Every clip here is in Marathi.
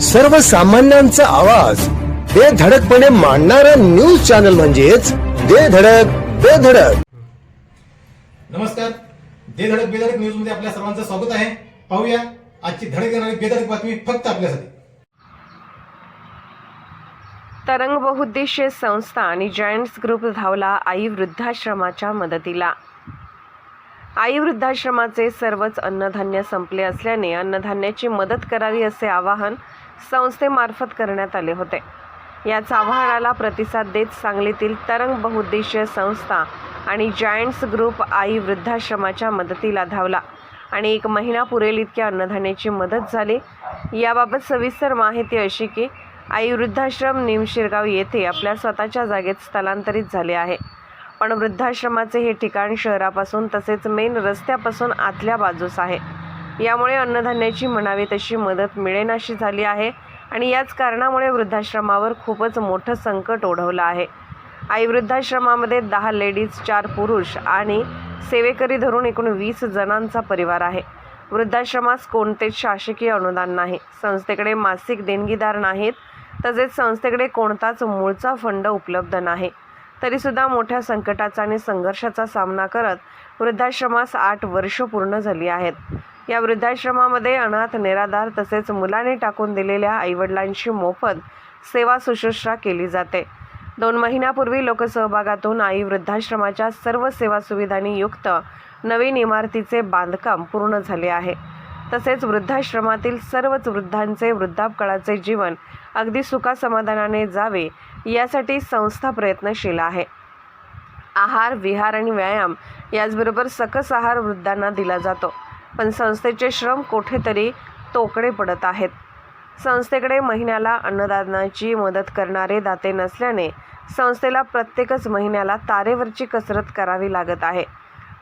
सर्वसामान्यांचा आवाज. बेधडकपणे मांडणारा न्यूज चॅनल म्हणजेच बेधडक बेधडक नमस्कार. दे धडक बेधडक न्यूजमध्ये आपल्या सर्वांचं स्वागत आहे. पाहूया आजची धडक येणारी बेधडक बातमी फक्त आपल्यासाठी. तरंग बहुउद्देशीय संस्था आणि जायंट्स ग्रुप धावला आई वृद्धाश्रमाच्या मदतीला. आई वृद्धाश्रमाचे सर्वच अन्नधान्य संपले असल्याने अन्नधान्याची मदत करावी असे आवाहन संस्थेमार्फत करण्यात आले होते. याच आव्हानाला प्रतिसाद देत सांगलीतील तरंग बहुउद्देशीय संस्था आणि जायंट्स ग्रुप आई वृद्धाश्रमाच्या मदतीला धावला आणि एक महिना पुरेल इतक्या अन्नधान्याची मदत झाली. याबाबत सविस्तर माहिती अशी की आई वृद्धाश्रम निमशिरगाव येथे आपल्या स्वतःच्या जागेत स्थलांतरित झाले आहे. पण वृद्धाश्रमाचे हे ठिकाण शहरापासून तसेच मेन रस्त्यापासून आतल्या बाजूस आहे. यामुळे अन्नधान्याची म्हणावी तशी मदत मिळेनाशी झाली आहे आणि याच कारणामुळे वृद्धाश्रमावर खूपच मोठं संकट ओढवलं आहे. आई वृद्धाश्रमामध्ये दहा लेडीज चार पुरुष आणि सेवेकरी धरून एकूण वीस जणांचा परिवार आहे. वृद्धाश्रमास कोणतेच शासकीय अनुदान नाही. संस्थेकडे मासिक देणगीदार नाहीत तसेच संस्थेकडे कोणताच मूळचा फंड उपलब्ध नाही. तरीसुद्धा मोठ्या संकटाचा आणि संघर्षाचा सामना करत वृद्धाश्रमास आठ वर्ष पूर्ण झाली आहेत. या वृद्धाश्रमामध्ये अनाथ निराधार तसेच मुलाने टाकून दिलेल्या आईवडिलांशी मोफत सेवा सुश्रूषा केली जाते. दोन महिन्यापूर्वी लोकसहभागातून आई वृद्धाश्रमाच्या सर्व सेवा सुविधांनी युक्त नवीन इमारतीचे बांधकाम पूर्ण झाले आहे. तसेच वृद्धाश्रमातील सर्वच वृद्धांचे वृद्धापकाळाचे जीवन अगदी सुखासमाधानाने जावे यासाठी संस्था प्रयत्नशील आहे. आहार विहार आणि व्यायाम याचबरोबर सकस आहार वृद्धांना दिला जातो. पण संस्थेचे श्रम कुठेतरी तोकडे पडत आहेत. संस्थेकडे महिन्याला अन्नदानाची मदत करणारे दाते नसल्याने संस्थेला प्रत्येकच महिन्याला तारेवरची कसरत करावी लागत आहे.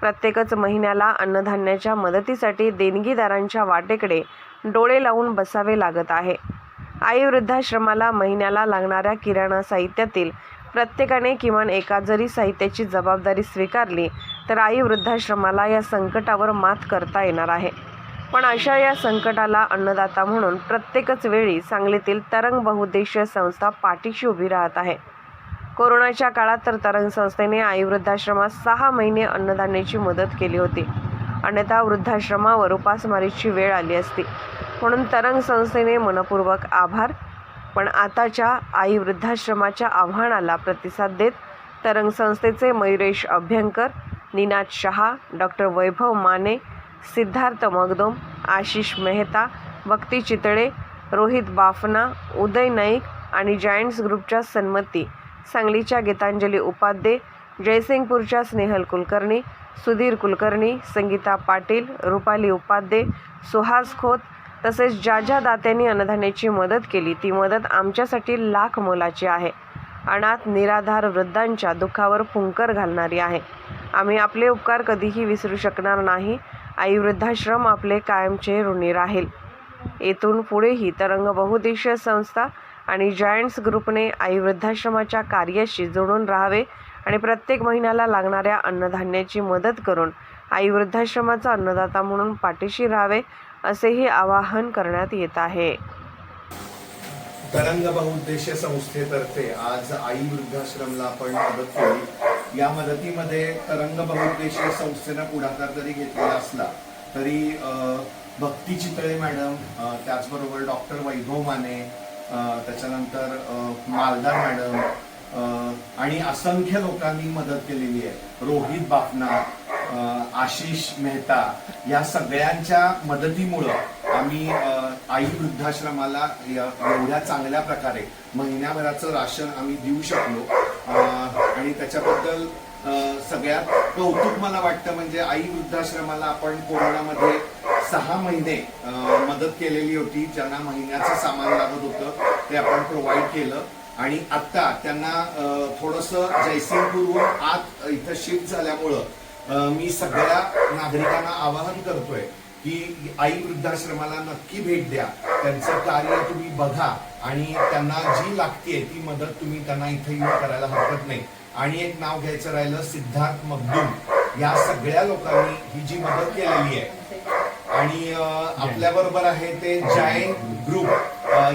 प्रत्येकच महिन्याला अन्नधान्याच्या मदतीसाठी देणगीदारांच्या वाटेकडे डोळे लावून बसावे लागत आहे. आई वृद्धाश्रमाला महिन्याला लागणाऱ्या किराणा साहित्यातील प्रत्येकाने किमान एका जरी साहित्याची जबाबदारी स्वीकारली तर आई वृद्धाश्रमाला या संकटावर मात करता येणार आहे. पण अशा या संकटाला अन्नदाता म्हणून प्रत्येकच वेळी सांगलीतील तरंग बहुउद्देशीय संस्था पाठीशी उभी राहत आहे. कोरोनाच्या काळात तर तरंग संस्थेने आई वृद्धाश्रमात सहा महिने अन्नधान्याची मदत केली होती. अन्यथा वृद्धाश्रमावर उपासमारीची वेळ आली असती. म्हणून तरंग संस्थेने मनपूर्वक आभार. पण आताच्या आई वृद्धाश्रमाच्या आव्हानाला प्रतिसाद देत तरंग संस्थेचे मयुरेश अभ्यंकर निनाद शहा डॉक्टर वैभव माने सिद्धार्थ मगदोम आशिष मेहता भक्ती चितळे रोहित बाफना उदय नाईक आणि जायंट्स ग्रुपच्या सन्मती सांगलीच्या गीतांजली उपाध्ये जयसिंगपूरच्या स्नेहल कुलकर्णी सुधीर कुलकर्णी संगीता पाटील रुपाली उपाध्ये सुहास खोत तसेच ज्या ज्या दात्यांनी अन्नधान्याची मदत केली ती मदत आमच्यासाठी लाख मोलाची आहे. अनाथ निराधार वृद्धांच्या दुःखावर फुंकर घालणारी आहे. आम्ही आपले उपकार कधीही विसरू शकणार नाही. आई वृद्धाश्रम आपले कायमचे ऋणी राहील. येथून पुढेही तरंग बहुउद्देशीय संस्था आणि जायंट्स ग्रुपने आई वृद्धाश्रमाच्या कार्याशी जोडून राहावे आणि प्रत्येक महिन्याला लागणाऱ्या अन्नधान्याची मदत करून आई वृद्धाश्रमाचा अन्नदाता म्हणून पाठीशी राहावे असेही आवाहन करण्यात येत आहे. तरंग बहुउद्देशीय संस्थेतर्फे आज आई वृद्धाश्रमला आपण मदत केली. या मदतीमध्ये तरंग बहुउद्देशीय संस्थेनं पुढाकार जरी घेतलेला असला तरी भक्ती चितळे मॅडम त्याचबरोबर डॉक्टर वैभव माने त्याच्यानंतर मालदार मॅडम आणि असंख्य लोकांनी मदत केलेली आहे. रोहित बापना आशिष मेहता या सगळ्यांच्या मदतीमुळं आम्ही आई वृद्धाश्रमाला एवढ्या चांगल्या प्रकारे महिन्याभराचं राशन आम्ही देऊ शकलो. आणि त्याच्याबद्दल सगळ्यात कौतुक मला वाटतं म्हणजे आई वृद्धाश्रमाला आपण कोरोनामध्ये सहा महिने मदत केलेली होती. ज्यांना महिन्याचं सामान लागत होतं ते आपण प्रोव्हाइड केलं. आणि आता त्यांना थोडस जयसिंगपूरहून आत इथं शिफ्ट झाल्यामुळं मी सगळ्या नागरिकांना आवाहन करतोय की आई वृद्धाश्रमाला नक्की भेट द्या. त्यांचं कार्य तुम्ही बघा आणि त्यांना जी लागते ती मदत तुम्ही त्यांना इथे येऊन करायला हरकत नाही. आणि एक नाव घ्यायचं राहिलं सिद्धार्थ मगदूम या सगळ्या लोकांनी ही जी मदत केलेली आहे. आणि आपल्या बरोबर आहे ते जायंट ग्रुप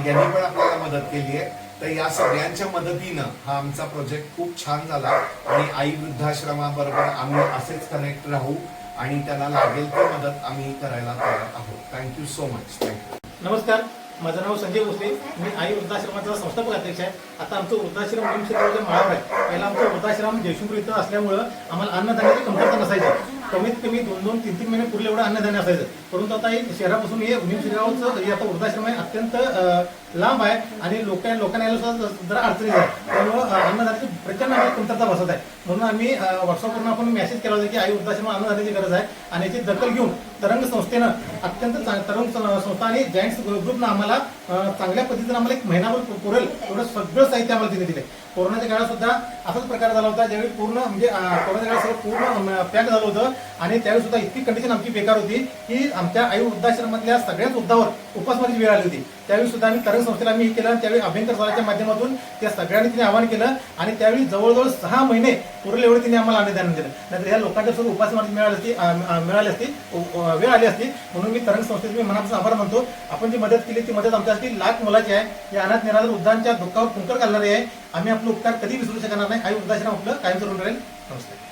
यांनी पण आपल्याला मदत केली आहे. तर या सगळ्यांच्या मदतीनं हा आमचा प्रोजेक्ट खूप छान झाला. आणि आई वृद्धाश्रमाबरोबर आम्ही असेच कनेक्ट राहू. आणि त्याला लागेल ती मदत आम्ही करायला तयार आहोत. थँक्यू सो मच थँक्यू नमस्कार. माझं नाव संजय भोसले. मी आई वृद्धाश्रमाचा संस्थापक अध्यक्ष आहे. आता आमचं वृद्धाश्रम निम माळावर आहे. पहिला आमचं वृद्धाश्रम जयशंपूर इथं असल्यामुळं आम्हाला अन्नधान्याची कमतरता नसायची. कमीत कमी दोन दोन तीन तीन महिने पुरले एवढं अन्नधान्य असायचं. परंतु आता हे शहरापासून हे निम श्रीरावचं हे आता वृद्धाश्रम आहे अत्यंत लांब आहे आणि लोक लोकांना यायला सुद्धा जरा अडचणी आहे. त्यामुळं अन्नधान्याची प्रचंड म्हणजे कमतरता बसत आहे. म्हणून आम्ही व्हॉट्सअपवरून आपण मेसेज केला होता की आई वृद्धाश्रम अन्नधान्याची गरज आहे आणि याची दखल घेऊन तरंग संस्थेनं अत्यंत चांग- तरंग स- संस्था आणि जॉईंट्स ग्रुपनं आम्हाला चांगल्या पद्धतीनं आम्हाला एक महिनाभर पुरेल. एवढं सगळं साहित्य आम्हाला तिथे दिले कोरोनाच्या काळात सुद्धा असाच प्रकार झाला होता ज्यावेळी पूर्ण म्हणजे कोरोनाच्या काळात सगळं पूर्ण पॅक झालं होतं. आणि त्यावेळी सुद्धा इतकी कंडिशन आमची बेकार होती की आमच्या आई वृद्धाश्रमातल्या सगळ्याच वृद्धावर उपासमारीची वेळ आली होती. त्यावेळी सुद्धा आम्ही तरंग संस्थेला आम्ही हे केलं त्यावेळी अभ्यंकर स्वराच्या माध्यमातून त्या सगळ्यांनी तिने आवाहन केलं आणि त्यावेळी जवळजवळ सहा महिने पुरले एवढे तिने आम्हाला अन्नदान दिलं. नाहीतर ह्या लोकांच्या सुद्धा उपासमारी मिळाली असती मिळाली असती वेळ आली असती. म्हणून मी तरंग संस्थेचे मी मनापासून आभार मानतो. आपण जी मदत केली ती मदत आमच्यासाठी लाख मोलाची आहे. या अनाथ निराधार वृद्धांच्या दुःखावर कुंकर घालणारी आहे. आम्ही आपलं उपकार कधी विसरू शकणार नाही. आई वृद्धाश्रम आपलं कायम करून राहील. नमस्ते